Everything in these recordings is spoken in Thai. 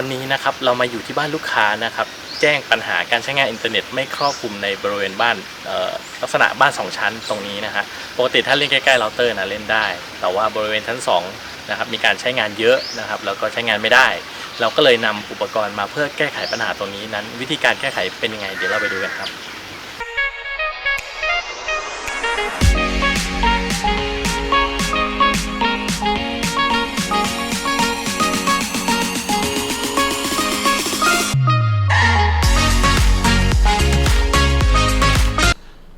วันนี้นะครับเรามาอยู่ที่บ้านลูกค้านะครับแจ้งปัญหาการใช้งานอินเทอร์เน็ตไม่ครอบคลุมในบริเวณบ้านลักษณะบ้าน 2 ชั้นตรงนี้นะฮะปกติถ้าเล่นใกล้ๆเราเตอร์นะเล่นได้ แต่ว่าบริเวณชั้น2นะครับมีการใช้งานเยอะนะครับแล้วก็ใช้งานไม่ได้ เราก็เลยนำอุปกรณ์มาเพื่อแก้ไขปัญหาตรงนี้นั้น วิธีการแก้ไขเป็นยังไงเดี๋ยวเราไปดูกันครับ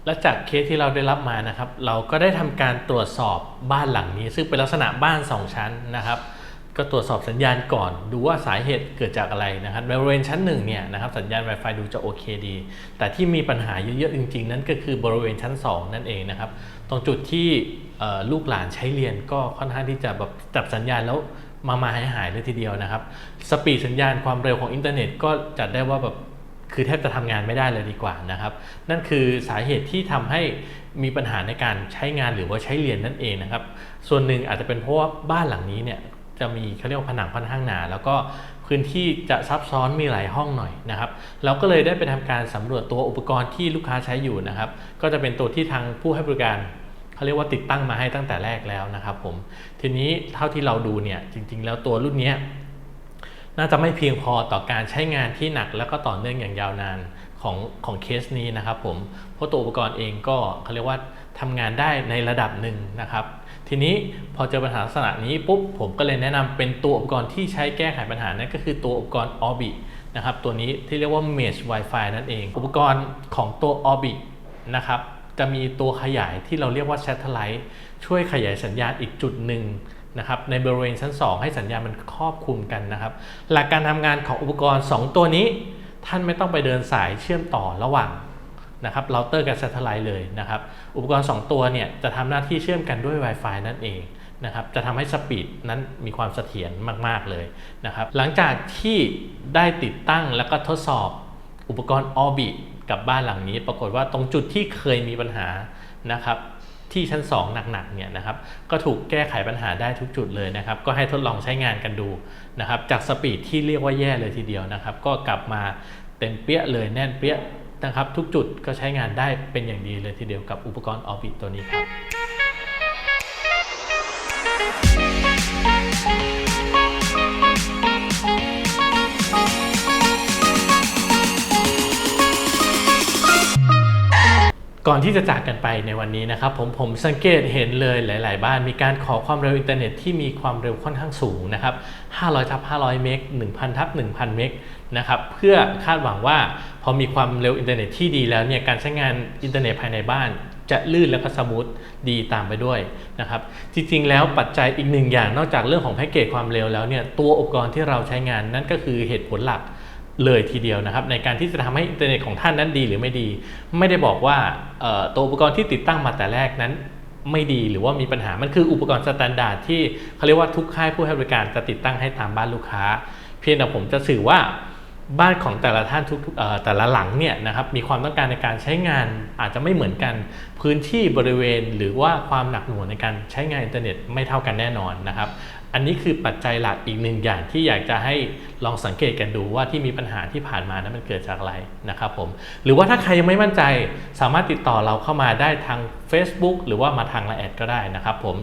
และจากเคสที่เราได้รับมานะครับ เราก็ได้ทำการตรวจสอบบ้านหลังนี้ ซึ่งเป็นลักษณะบ้าน 2 ชั้นนะครับ ก็ตรวจสอบสัญญาณก่อน ดูว่าสาเหตุเกิดจากอะไรนะครับบริเวณชั้นหนึ่งเนี่ยนะครับสัญญาณ Wi-Fi ดูจะโอเคดี แต่ที่มีปัญหาเยอะๆจริง ๆ นั่นก็คือบริเวณชั้น 2 นั่นเองนะครับ ตรงจุดที่ลูกหลานใช้เรียนก็ค่อนข้างที่จะแบบจับสัญญาณแล้วมามาหายหายๆเลยทีเดียวนะครับ สปีดสัญญาณความเร็วของอินเทอร์เน็ตก็จัดได้ว่าแบบ คือแทบจะทำงานไม่ได้เลยดีกว่านะครับ นั่นคือสาเหตุที่ทำให้มีปัญหาในการใช้งานหรือว่าใช้เรียนนั่นเองนะครับ ส่วนหนึ่งอาจจะเป็นเพราะว่าบ้านหลังนี้เนี่ยจะมีเขาเรียกว่าผนังค่อนข้างหนา แล้วก็พื้นที่จะซับซ้อนมีหลายห้องหน่อยนะครับ เราก็เลยได้ไปทำการสำรวจตัวอุปกรณ์ที่ลูกค้าใช้อยู่นะครับ ก็จะเป็นตัวที่ทางผู้ให้บริการเขาเรียกว่าติดตั้งมาให้ตั้งแต่แรกแล้วนะครับผม ทีนี้เท่าที่เราดูเนี่ยจริง ๆ แล้วตัวรุ่นนี้ น่าจะไม่เพียงพอต่อการใช้งานที่หนักแล้วก็ต่อเนื่องอย่างยาวนานของของเคสนี้นะครับผมเพราะตัวอุปกรณ์เองก็เขาเรียกว่าทำงานได้ในระดับหนึ่งนะครับ ทีนี้พอเจอปัญหาลักษณะนี้ปุ๊บผมก็เลยแนะนำเป็นตัวอุปกรณ์ที่ใช้แก้ไขปัญหานั่นก็คือตัวอุปกรณ์ Orbit นะครับตัวนี้ที่เรียกว่า Mesh Wi-Fi นั่นเอง อุปกรณ์ของตัว Orbit นะครับจะมีตัวขยายที่เราเรียกว่า Satellite ช่วยขยายสัญญาณอีกจุดหนึ่ง นะครับในบริเวณชั้น 2 ให้สัญญาณมันครอบคลุมกันนะครับ หลักการทำงานของอุปกรณ์ 2 ตัวนี้ ท่านไม่ต้องไปเดินสายเชื่อมต่อระหว่างนะครับเราเตอร์กับ Satellite เลยนะครับ อุปกรณ์ 2 ตัวเนี่ยจะทำหน้าที่เชื่อมกันด้วย Wi-Fi นั่นเองนะครับจะทำให้สปีดนั้นมีความเสถียรมากๆเลยนะครับ หลังจากที่ได้ติดตั้งแล้วก็ทดสอบอุปกรณ์ Orbit กับบ้านหลังนี้ ปรากฏว่าตรงจุดที่เคยมีปัญหานะครับ ที่ชั้น 2 หนักๆเนี่ยนะครับก็ถูกแก้ไขปัญหาได้ทุกจุดเลยนะครับก็ให้ทดลองใช้งานกันดูนะครับจากสปีดที่เรียกว่าแย่เลยทีเดียวนะครับก็กลับมาเต็มเปี้ยเลยแน่นเปี้ยนะครับทุกจุดก็ใช้งานได้เป็นอย่างดีเลยทีเดียวกับอุปกรณ์ออบิทตัวนี้ครับ ก่อนที่จะจากกันไปในวันนี้นะครับผมผมสังเกตเห็นเลยหลาย ๆ บ้านมีการขอความเร็วอินเทอร์เน็ตที่มีความเร็วค่อนข้างสูงนะครับ 500 ทับ 500 เมก 1,000 ทับ 1,000 เมกนะครับเพื่อคาดหวังว่าพอมีความเร็วอินเทอร์เน็ตที่ดีแล้วเนี่ยการใช้งานอินเทอร์เน็ตภายในบ้านจะลื่นแล้วก็สมูทดีตามไปด้วยนะครับ จริงๆ แล้วปัจจัยอีกหนึ่งอย่างนอกจากเรื่องของแพ็กเกจความเร็วแล้วเนี่ยตัวอุปกรณ์ที่เราใช้งานนั่นก็คือเหตุผลหลัก เลยทีเดียวนะครับ ในการที่จะทำให้อินเทอร์เน็ตของท่านนั้นดีหรือไม่ดี ไม่ได้บอกว่าตัวอุปกรณ์ที่ติดตั้งมาแต่แรกนั้นไม่ดีหรือว่ามีปัญหา มันคืออุปกรณ์สแตนดาร์ดที่เขาเรียกว่าทุกค่ายผู้ให้บริการจะติดตั้งให้ตามบ้านลูกค้า เพียงแต่ผมจะสื่อว่า บ้านของแต่ละท่านทุกๆแต่ละหลังเนี่ยนะครับมีความต้องการในการใช้งานอาจจะไม่เหมือนกัน พื้นที่บริเวณหรือว่าความหนักหน่วงในการใช้งานอินเทอร์เน็ตไม่เท่ากันแน่นอนนะครับ อันนี้คือปัจจัยหลักอีกหนึ่งอย่างที่อยากจะให้ลองสังเกตกันดูว่าที่มีปัญหาที่ผ่านมานั้นมันเกิดจากอะไรนะครับผมหรือว่าถ้าใครยังไม่มั่นใจสามารถติดต่อเราเข้ามาได้ทาง Facebook หรือว่ามาทางไลน์แอดก็ได้นะครับผม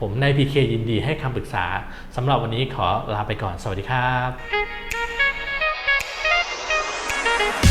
ผมนายพีเคยินดีให้คำปรึกษาสำหรับวันนี้ขอลาไปก่อน สวัสดีครับ Thank you.